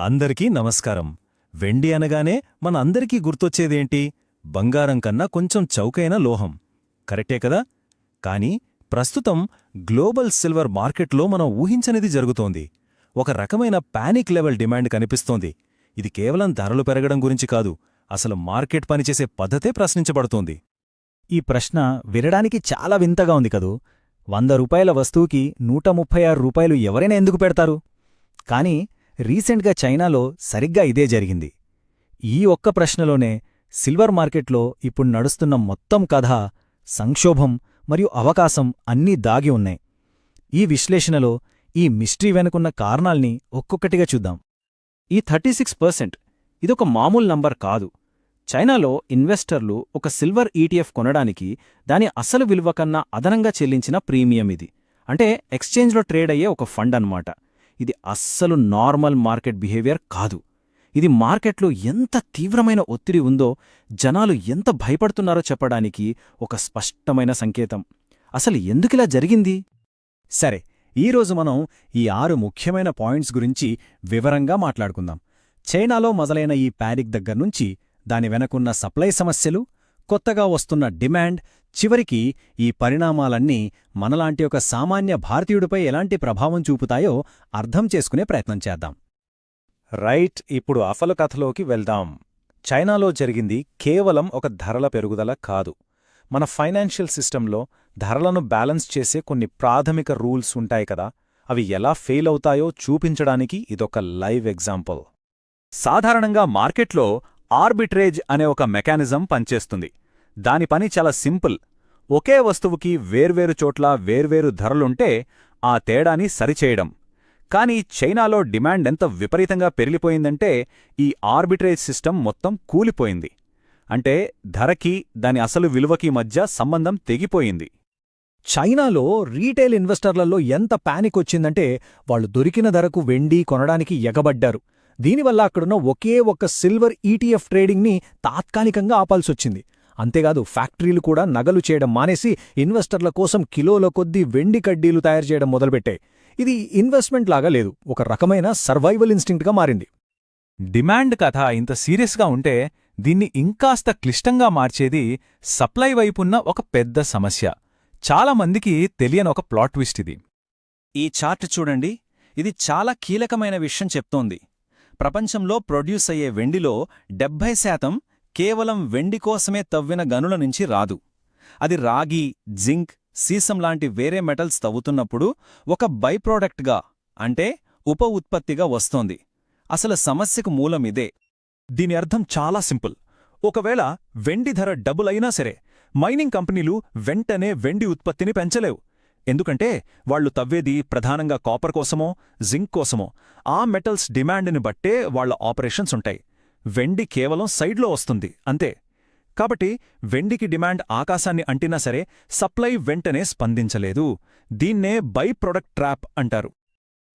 అందరికీ నమస్కారం. వెండి అనగానే మన అందరికీ గుర్తొచ్చేదేంటి? బంగారం కన్నా కొంచెం చౌకైన లోహం. కరెక్టే కదా? కానీ ప్రస్తుతం గ్లోబల్ సిల్వర్ మార్కెట్లో మనం ఊహించనిది జరుగుతోంది. ఒక రకమైన పానిక్ లెవెల్ డిమాండ్ కనిపిస్తోంది. ఇది కేవలం ధరలు పెరగడం గురించి కాదు అసలు మార్కెట్ పనిచేసే పద్ధతే ప్రశ్నించబడుతోంది. ఈ ప్రశ్న వినడానికి చాలా వింతగా ఉంది కదూ. వంద రూపాయల వస్తువుకి నూట ముప్పై ఆరు రూపాయలు ఎవరైనా ఎందుకు పెడతారు? కానీ రీసెంట్గా చైనాలో సరిగ్గా ఇదే జరిగింది. ఈ ఒక్క ప్రశ్నలోనే సిల్వర్ మార్కెట్లో ఇప్పుడు నడుస్తున్న మొత్తం కథ సంక్షోభం మరియు అవకాశం అన్నీ దాగి ఉన్నాయి. ఈ విశ్లేషణలో ఈ మిస్టరీ వెనుకున్న కారణాల్ని ఒక్కొక్కటిగా చూద్దాం. ఈ థర్టీ సిక్స్ పర్సెంట్ ఇదొక మామూలు నంబర్ కాదు. చైనాలో ఇన్వెస్టర్లు ఒక సిల్వర్ ఈటీఎఫ్ కొనడానికి దాని అసలు విలువ కన్నా అదనంగా చెల్లించిన ప్రీమియం ఇది. అంటే ఎక్స్చేంజ్లో ట్రేడ్ అయ్యే ఒక ఫండ్ అన్నమాట. ఇది అస్సలు నార్మల్ మార్కెట్ బిహేవియర్ కాదు. ఇది మార్కెట్లో ఎంత తీవ్రమైన ఒత్తిడి ఉందో జనాలు ఎంత భయపడుతున్నారో చెప్పడానికి ఒక స్పష్టమైన సంకేతం. అసలు ఎందుకిలా జరిగింది? సరే ఈరోజు మనం ఈ ఆరు ముఖ్యమైన పాయింట్స్ గురించి వివరంగా మాట్లాడుకుందాం. చైనాలో మొదలైన ఈ ప్యారిక్ దగ్గర్నుంచి దాని వెనకున్న సప్లై సమస్యలు కొత్తగా వస్తున్న డిమాండ్ చివరికి ఈ పరిణామాలన్నీ మనలాంటి ఒక సామాన్య భారతీయుడిపై ఎలాంటి ప్రభావం చూపుతాయో అర్థం చేసుకునే ప్రయత్నం చేద్దాం. రైట్ ఇప్పుడు అసలు కథలోకి వెళ్దాం. చైనాలో జరిగింది కేవలం ఒక ధరల పెరుగుదల కాదు. మన ఫైనాన్షియల్ సిస్టంలో ధరలను బ్యాలెన్స్ చేసే కొన్ని ప్రాథమిక రూల్స్ ఉంటాయి కదా. అవి ఎలా ఫెయిల్ అవుతాయో చూపించడానికి ఇదొక లైవ్ ఎగ్జాంపుల్. సాధారణంగా మార్కెట్లో ఆర్బిట్రేజ్ అనే ఒక మెకానిజం పనిచేస్తుంది. దాని పని చాలా సింపుల్. ఒకే వస్తువుకి వేర్వేరు చోట్ల వేర్వేరు ధరలుంటే ఆ తేడాని సరిచేయడం. కానీ చైనాలో డిమాండ్ ఎంత విపరీతంగా పెరిగిపోయిందంటే ఈ ఆర్బిట్రేజ్ సిస్టమ్ మొత్తం కూలిపోయింది. అంటే ధరకి దాని అసలు విలువకి మధ్య సంబంధం తెగిపోయింది. చైనాలో రీటైల్ ఇన్వెస్టర్లలో ఎంత పానిక్ వచ్చిందంటే వాళ్ళు దొరికిన ధరకు వెండి కొనడానికి ఎగబడ్డారు. దీనివల్ల అక్కడున్న ఒకే ఒక్క సిల్వర్ ఈటీఎఫ్ ట్రేడింగ్ని తాత్కాలికంగా ఆపాల్సొచ్చింది. అంతేకాదు ఫ్యాక్టరీలు కూడా నగలు చేయడం మానేసి ఇన్వెస్టర్ల కోసం కిలోల కొద్దీ వెండి కడ్డీలు తయారు చేయడం మొదలుపెట్టాయి ఇది ఇన్వెస్ట్మెంట్ లాగా లేదు ఒక రకమైన సర్వైవల్ ఇన్స్టింక్ట్గా మారింది. డిమాండ్ కథ ఇంత సీరియస్గా ఉంటే దీన్ని ఇంకాస్త క్లిష్టంగా మార్చేది సప్లై వైపున్న ఒక పెద్ద సమస్య. చాలామందికి తెలియని ఒక ప్లాట్ ట్విస్ట్ ఇది. ఈ చార్ట్ చూడండి. ఇది చాలా కీలకమైన విషయం చెప్తోంది. ప్రపంచంలో ప్రొడ్యూస్ అయ్యే వెండిలో డెబ్భై శాతం కేవలం వెండి కోసమే తవ్విన గనుల నుంచి రాదు. అది రాగి జింక్ సీసం లాంటి వేరే మెటల్స్ తవ్వుతున్నప్పుడు ఒక బైప్రోడక్ట్గా అంటే ఉప ఉత్పత్తిగా వస్తోంది. అసలు సమస్యకు మూలమిదే దీని అర్థం చాలా సింపుల్. ఒకవేళ వెండి ధర డబుల్ అయినా సరే మైనింగ్ కంపెనీలు వెంటనే వెండి ఉత్పత్తిని పెంచలేవు. ఎందుకంటే వాళ్ళు తవ్వేది ప్రధానంగా కాపర్ కోసమో జింక్ కోసమో. ఆ మెటల్స్ డిమాండ్ని బట్టే వాళ్ళ ఆపరేషన్స్ ఉంటాయి. వెండి కేవలం సైడ్లో వస్తుంది అంతే. కాబట్టి వెండికి డిమాండ్ ఆకాశాన్ని అంటినా సరే సప్లై వెంటనే స్పందించలేదు. దీన్నే బై ప్రొడక్ట్ ట్రాప్ అంటారు.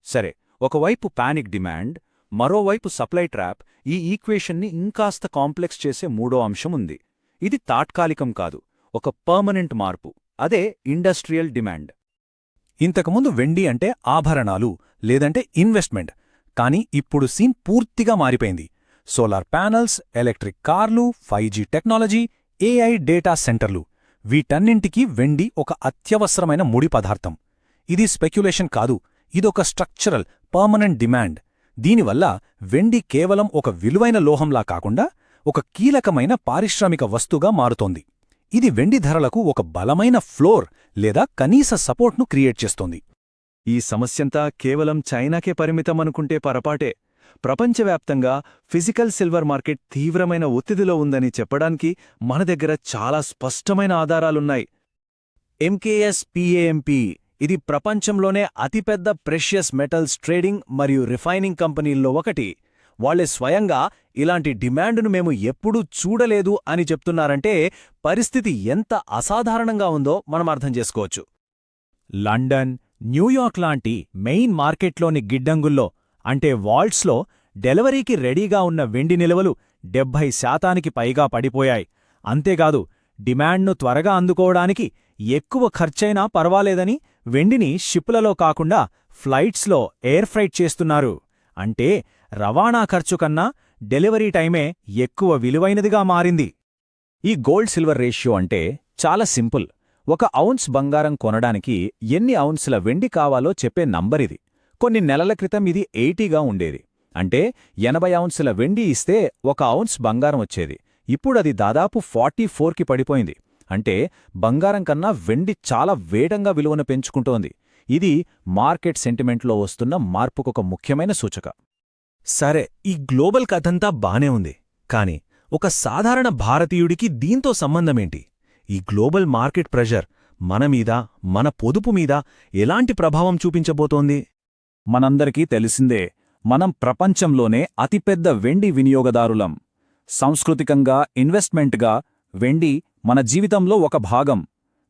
సరే ఒకవైపు పానిక్ డిమాండ్ మరోవైపు సప్లై ట్రాప్ ఈ ఈక్వేషన్ని ఇంకాస్త కాంప్లెక్స్ చేసే మూడో అంశం ఉంది. ఇది తాత్కాలికం కాదు ఒక పర్మనెంట్ మార్పు. అదే ఇండస్ట్రియల్ డిమాండ్. ఇంతకుముందు వెండి అంటే ఆభరణాలు లేదంటే ఇన్వెస్ట్మెంట్. కానీ ఇప్పుడు సీన్ పూర్తిగా మారిపోయింది. సోలార్ ప్యానల్స్ ఎలక్ట్రిక్ కార్లు ఫైవ్ టెక్నాలజీ ఏఐ డేటా సెంటర్లు. వీటన్నింటికీ వెండి ఒక అత్యవసరమైన ముడి పదార్థం. ఇది స్పెక్యులేషన్ కాదు ఇదొక స్ట్రక్చరల్ పర్మనెంట్ డిమాండ్. దీనివల్ల వెండి కేవలం ఒక విలువైన లోహంలా కాకుండా ఒక కీలకమైన పారిశ్రామిక వస్తుగా మారుతోంది. ఇది వెండి ధరలకు ఒక బలమైన ఫ్లోర్ లేదా కనీస సపోర్ట్ను క్రియేట్ చేస్తోంది. ఈ సమస్యంతా కేవలం చైనాకే పరిమితమనుకుంటే పొరపాటే. ప్రపంచవ్యాప్తంగా ఫిజికల్ సిల్వర్ మార్కెట్ తీవ్రమైన ఒత్తిడిలో ఉందని చెప్పడానికి మన దగ్గర చాలా స్పష్టమైన ఆధారాలున్నాయి. ఎంకేఎస్ పిఏఎంపి ఇది ప్రపంచంలోనే అతిపెద్ద ప్రెషియస్ మెటల్స్ ట్రేడింగ్ మరియు రిఫైనింగ్ కంపెనీల్లో ఒకటి. వాళ్ళే స్వయంగా ఇలాంటి డిమాండ్ను మేము ఎప్పుడూ చూడలేదు అని చెప్తున్నారంటే పరిస్థితి ఎంత అసాధారణంగా ఉందో మనం అర్థం చేసుకోవచ్చు. లండన్ న్యూయార్క్ లాంటి మెయిన్ మార్కెట్లోని గిడ్డంగుల్లో అంటే వాల్ట్స్లో డెలివరీకి రెడీగా ఉన్న వెండి నిల్వలు డెబ్భై శాతానికి పైగా పడిపోయాయి. అంతేకాదు డిమాండ్ను త్వరగా అందుకోవడానికి ఎక్కువ ఖర్చైనా పర్వాలేదని వెండిని షిప్లలో కాకుండా ఫ్లైట్స్లో ఎయిర్ ఫ్రైట్ చేస్తున్నారు. అంటే రవాణా ఖర్చు కన్నా డెలివరీ టైమే ఎక్కువ విలువైనదిగా మారింది. ఈ గోల్డ్ సిల్వర్ రేషియో అంటే చాలా సింపుల్. ఒక ఔన్స్ బంగారం కొనడానికి ఎన్ని ఔన్సుల వెండి కావాలో చెప్పే నంబరిది కొన్ని నెలల క్రితం ఇది ఎయిటీగా ఉండేది. అంటే ఎనభై ఔన్సుల వెండి ఇస్తే ఒక ఔన్స్ బంగారం వచ్చేది. ఇప్పుడది దాదాపు ఫార్టీ ఫోర్కి పడిపోయింది. అంటే బంగారం కన్నా వెండి చాలా వేగంగా విలువను పెంచుకుంటోంది. ఇది మార్కెట్ సెంటిమెంట్లో వస్తున్న మార్పుకొక ముఖ్యమైన సూచక. సరే ఈ గ్లోబల్ కథంతా బానే ఉంది. కాని ఒక సాధారణ భారతీయుడికి దీంతో సంబంధమేంటి? ఈ గ్లోబల్ మార్కెట్ ప్రెషర్ మన మీద మన పొదుపు మీద ఎలాంటి ప్రభావం చూపించబోతోంది? మనందరికీ తెలిసిందే మనం ప్రపంచంలోనే అతిపెద్ద వెండి వినియోగదారులం. సాంస్కృతికంగా ఇన్వెస్ట్మెంట్గా వెండి మన జీవితంలో ఒక భాగం.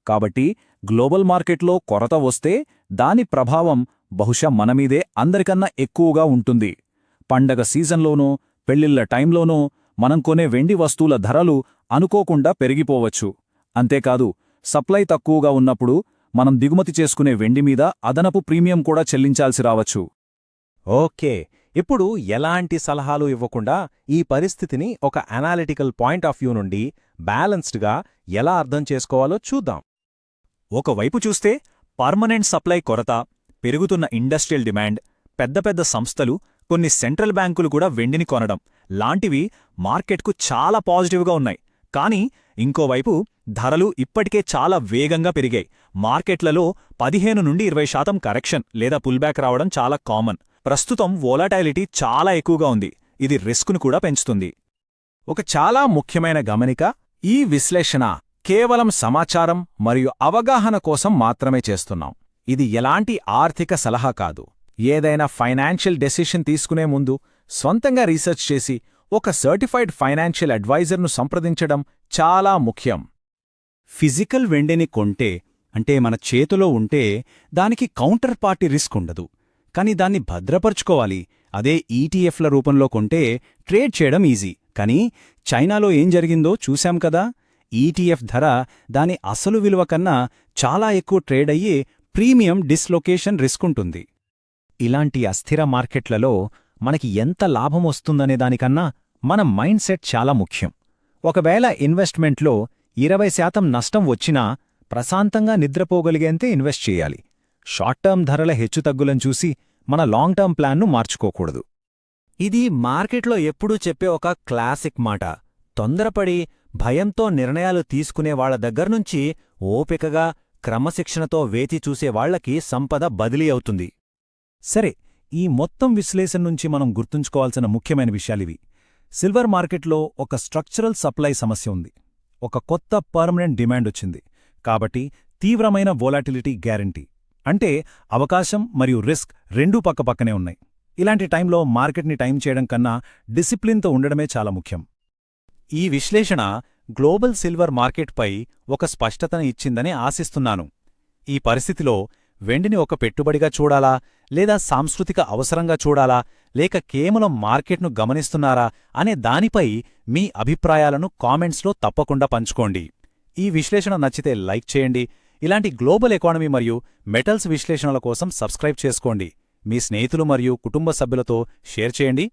కాబట్టి గ్లోబల్ మార్కెట్లో కొరత వస్తే దాని ప్రభావం బహుశా మనమీదే అందరికన్నా ఎక్కువగా ఉంటుంది. పండగ సీజన్లోనో పెళ్ళిళ్ళ టైంలోనో మనం కొనే వెండి వస్తువుల ధరలు అనుకోకుండా పెరిగిపోవచ్చు. అంతేకాదు సప్లై తక్కువగా ఉన్నప్పుడు మనం దిగుమతి చేసుకునే వెండి మీద అదనపు ప్రీమియం కూడా చెల్లించాల్సి రావచ్చు. ఓకే ఇప్పుడు ఎలాంటి సలహాలు ఇవ్వకుండా ఈ పరిస్థితిని ఒక అనాలిటికల్ పాయింట్ ఆఫ్ వ్యూ నుండి బ్యాలెన్స్డ్గా ఎలా అర్థం చేసుకోవాలో చూద్దాం. ఒకవైపు చూస్తే పర్మనెంట్ సప్లై కొరత పెరుగుతున్న ఇండస్ట్రియల్ డిమాండ్ పెద్ద పెద్ద సంస్థలు కొన్ని సెంట్రల్ బ్యాంకులు కూడా వెండిని కొనడం. లాంటివి మార్కెట్కు చాలా పాజిటివ్గా ఉన్నాయి. కానీ ఇంకోవైపు ధరలు ఇప్పటికే చాలా వేగంగా పెరిగాయి. మార్కెట్లలో పదిహేను నుండి ఇరవై శాతం కరెక్షన్ లేదా పుల్బ్యాక్ రావడం చాలా కామన్. ప్రస్తుతం వోలాటైలిటీ చాలా ఎక్కువగా ఉంది. ఇది రిస్క్ను కూడా పెంచుతుంది. ఒక చాలా ముఖ్యమైన గమనిక ఈ విశ్లేషణ కేవలం సమాచారం మరియు అవగాహన కోసం మాత్రమే చేస్తున్నాం. ఇది ఎలాంటి ఆర్థిక సలహా కాదు. ఏదైనా ఫైనాన్షియల్ డెసిషన్ తీసుకునే ముందు స్వంతంగా రీసెర్చ్ చేసి ఒక సర్టిఫైడ్ ఫైనాన్షియల్ అడ్వైజర్ను సంప్రదించడం చాలా ముఖ్యం. ఫిజికల్ వెండిని కొంటే అంటే మన చేతిలో ఉంటే దానికి కౌంటర్ పార్టీ రిస్క్ ఉండదు. కానీ దాన్ని భద్రపరుచుకోవాలి. అదే ఈటీఎఫ్ల రూపంలో కొంటే ట్రేడ్ చేయడం ఈజీ. కానీ చైనాలో ఏం జరిగిందో చూశాం కదా? ఈటీఎఫ్ ధర దాని అసలు విలువ కన్నా చాలా ఎక్కువ ట్రేడ్ అయ్యి ప్రీమియం డిస్లొకేషన్ రిస్క్ ఉంటుంది. ఇలాంటి అస్థిర మార్కెట్లలో మనకి ఎంత లాభం వస్తుందనే దానికన్నా మన మైండ్ సెట్ చాలా ముఖ్యం. ఒకవేళ ఇన్వెస్ట్మెంట్లో ఇరవై శాతం నష్టం వచ్చినా ప్రశాంతంగా నిద్రపోగలిగేంతే ఇన్వెస్ట్ చేయాలి. షార్ట్ టర్మ్ ధరల హెచ్చుతగ్గులను చూసి మన లాంగ్ టర్మ్ ప్లాన్ను మార్చుకోకూడదు. ఇది మార్కెట్లో ఎప్పుడూ చెప్పే ఒక క్లాసిక్ మాట. తొందరపడి భయంతో నిర్ణయాలు తీసుకునేవాళ్ళ దగ్గర్నుంచి ఓపికగా క్రమశిక్షణతో వేచి చూసేవాళ్ళకి సంపద బదిలీ అవుతుంది. సరే ఈ మొత్తం విశ్లేషణ నుంచి మనం గుర్తుంచుకోవాల్సిన ముఖ్యమైన విషయాలివి. సిల్వర్ మార్కెట్లో ఒక స్ట్రక్చరల్ సప్లై సమస్య ఉంది. ఒక కొత్త పర్మనెంట్ డిమాండ్ వచ్చింది. కాబట్టి తీవ్రమైన వోలాటిలిటీ గ్యారంటీ అంటే అవకాశం మరియు రిస్క్ రెండూ పక్కపక్కనే ఉన్నాయి. ఇలాంటి టైంలో మార్కెట్ని టైం చేయడం కన్నా డిసిప్లిన్తో ఉండడమే చాలా ముఖ్యం. ఈ విశ్లేషణ గ్లోబల్ సిల్వర్ మార్కెట్పై ఒక స్పష్టతను ఇచ్చిందని ఆశిస్తున్నాను. ఈ పరిస్థితిలో వెండిని ఒక పెట్టుబడిగా చూడాలా? లేదా సాంస్కృతిక అవసరంగా చూడాలా లేక కేవలం మార్కెట్ను గమనిస్తున్నారా అనే దానిపై మీ అభిప్రాయాలను కామెంట్స్లో తప్పకుండా పంచుకోండి. ఈ విశ్లేషణ నచ్చితే లైక్ చేయండి. ఇలాంటి గ్లోబల్ ఎకానమీ మరియు మెటల్స్ విశ్లేషణల కోసం సబ్స్క్రైబ్ చేసుకోండి. మీ స్నేహితులు మరియు కుటుంబ సభ్యులతో షేర్ చేయండి.